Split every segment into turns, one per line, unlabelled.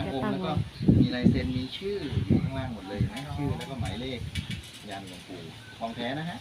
ั้งองค์แล้วก็มีลายเซ็นมีชื่ออยู่ข้างล่างหมดเลยนะชื่อแล้วก็หมายเลขยันหลวงปู่ของแท้นะฮะ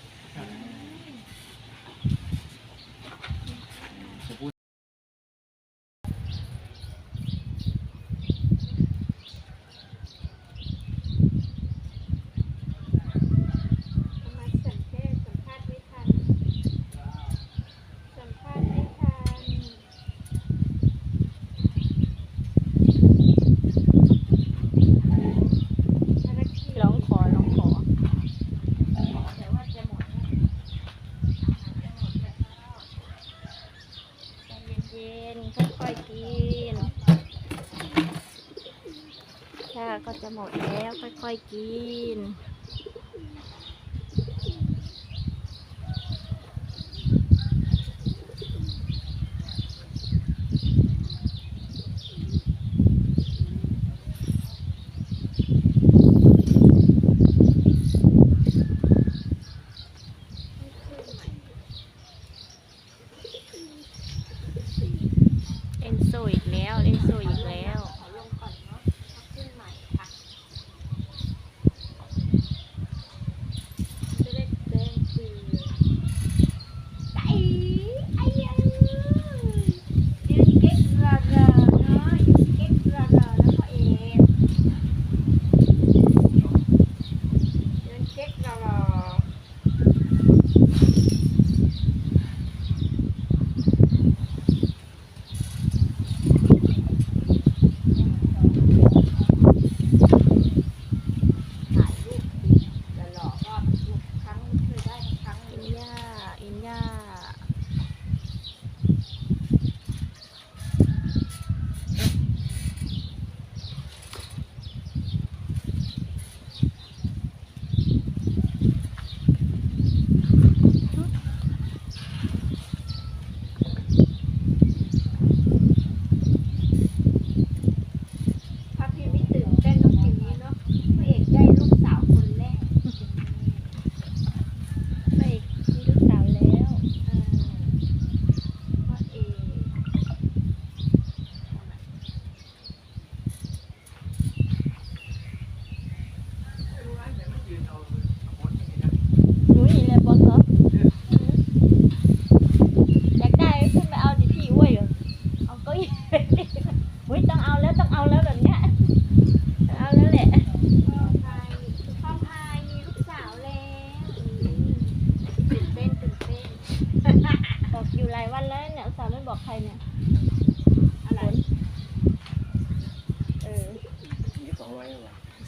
ก็จะหมดแล้ว
ค่อยๆกิน เล่นโซอีกแล้ว เล่นโซอีกแล้ว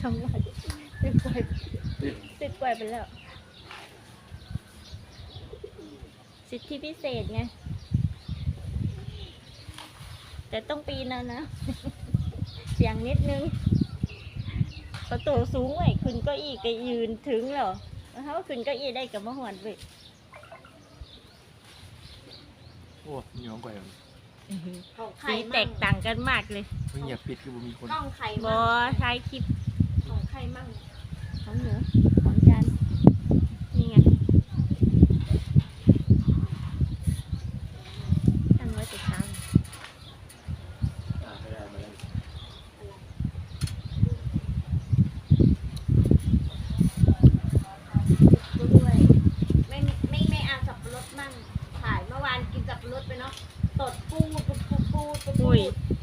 สองวันติดกล้ยติดก
ล้ยไปแล้ว
สิ
ทธิพิเศษไง แต่ต้องปีนนะนะ เสียงนิดนึง ประตูสูงไวคุณก็อีก็ยืนถึงเหรอเขาขึ้นก็อีได้กับมะฮวนไป
โอ้เหน้องกว่า
สีแตกต่างกันมากเลย
มึงอย่าปิดคือมีคน
กล้องไข
บ
มั
น อใช้คลิป
ของใครมั่ง
ของเหนือของจันนี่ไงตั้งไว้ติดทาม
ด้ว
ยไม่ไม่ไม่เอาสับรดมั่งขายเมื่อวานกินสับรดไปเนาะตดปูดปูดปูดปูดปู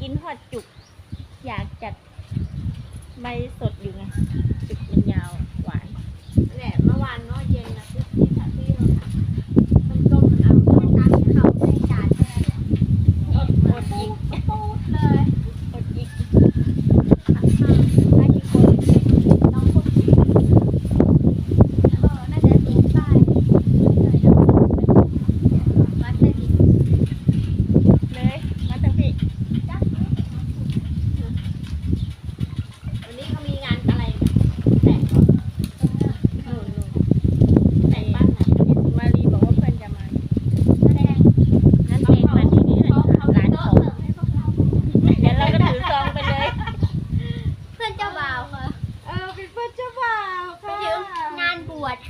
กินหอดจุก อยากจัด ใบสดอยู่ไงจุดมันยาวหวาน
แหละเมื่อวานเนาะย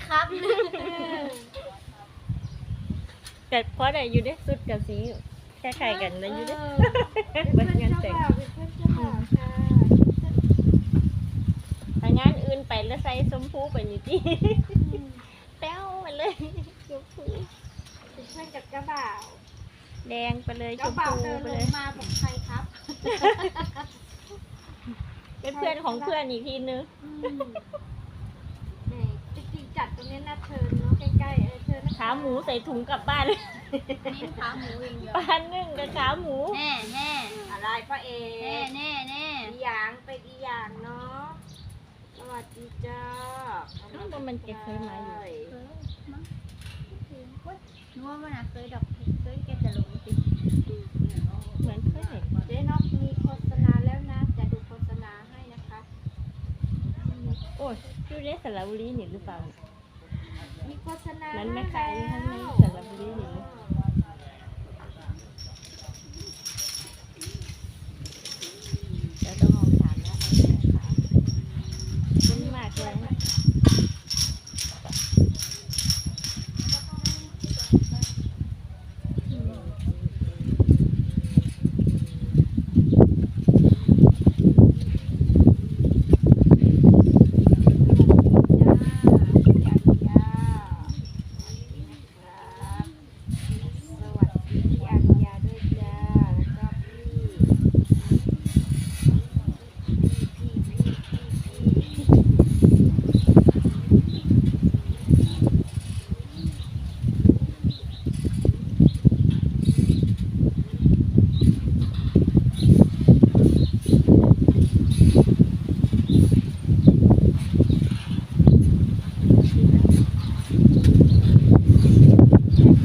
ครับแต่เพราะไหน
อยู่ได้
สุ
ดกั
บสีแคล้า
ยกัน
นะอยู่ได้
บัดงา
นแต่งถ้างา
นอื่นไปแล้
วใส่ช
มพูไปอยู่ที่
แป้วไปเล
ยชมพู
เป็นเพื่อนกับเจ้าบ่าว
แดงไปเลยช
เจ้ามา
พู
เดิน
ไปเลย
มาบอกใครครับ
เป็นเพื่อนของเพื่อนอีกทีนึง
ตรงนี้น่าเทินเนาะใกล้ๆเออเทินนะ
ขาหมูใส่ถุงกลับบ้านเลย
นี่ขาหมูเองเหรอ
ปลานึ่งกับขาหมู
แน่แน่อะไรพ่อเอ
แน่
แน่แน่อีหยางไปอีหยางเนาะสวัสดีจ้า
อ้าวก็มันจะเคยมาอยู่
นัวมันอะเคยดอกเคยแกจะลงติ
เหมือนเคยเห็น
เจ๊นอกมีโฆษณาแล้วนะจะดูโฆษณาให้นะคะ
โอ้ยดูได้สระบุรีนี่หรือเปล่า
มีโฆษณา
นั้นแม่ขายอยู่ข้างใน
แล้ว
สระบุรีนี่เราต้องลองถามแล้วนะคะคุ้นมากเลยนะ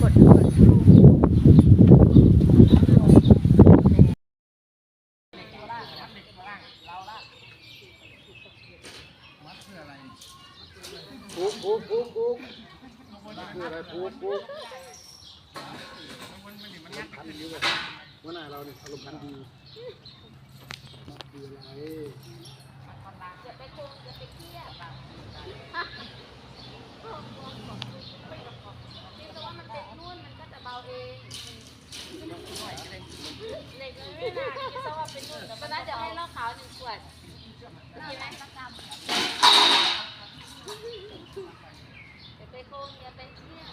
กดกด
ปุ๊บปุ๊บปุ๊บปุ๊บ คืออะไรปุ๊บปุ๊บพันดีเลยว่าหน้าเราเนี่ยอารมณ์พันดีดีอะไร
ก็น่าจะให้เหล้าขาวหนึ่งขวดมีไหมประจำอย่าไปโก งอย่าไปเที่ยว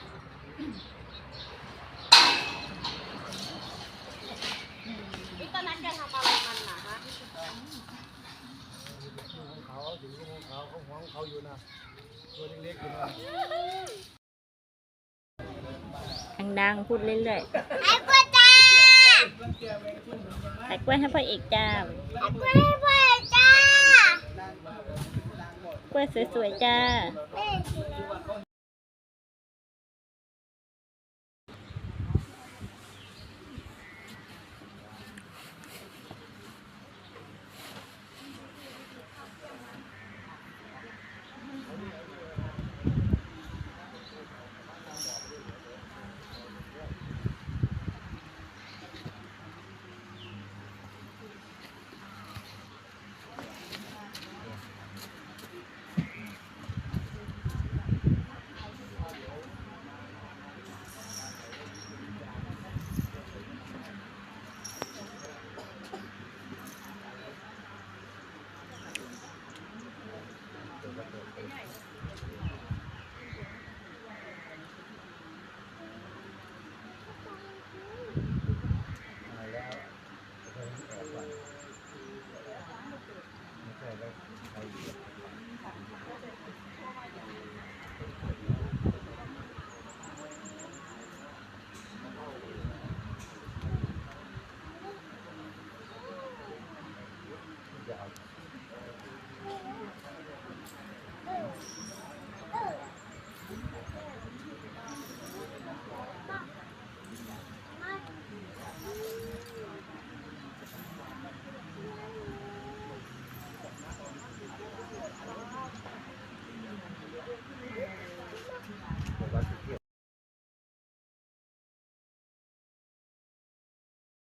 นี่ตอนนั้นแกทำอะไรมันน่ะฮะ
เขาถึงของเขาเขาหัวของเขาอยู่นะตัวเล็กๆอยู่นะ
ดังๆพูดเรื่อยๆไอ้กล้วยจ้าไอ้กล้วยให้พ่อเอกจ้าไอ้กล้วยให้พ่อเอกจ้ากล้วยสวยๆจ้า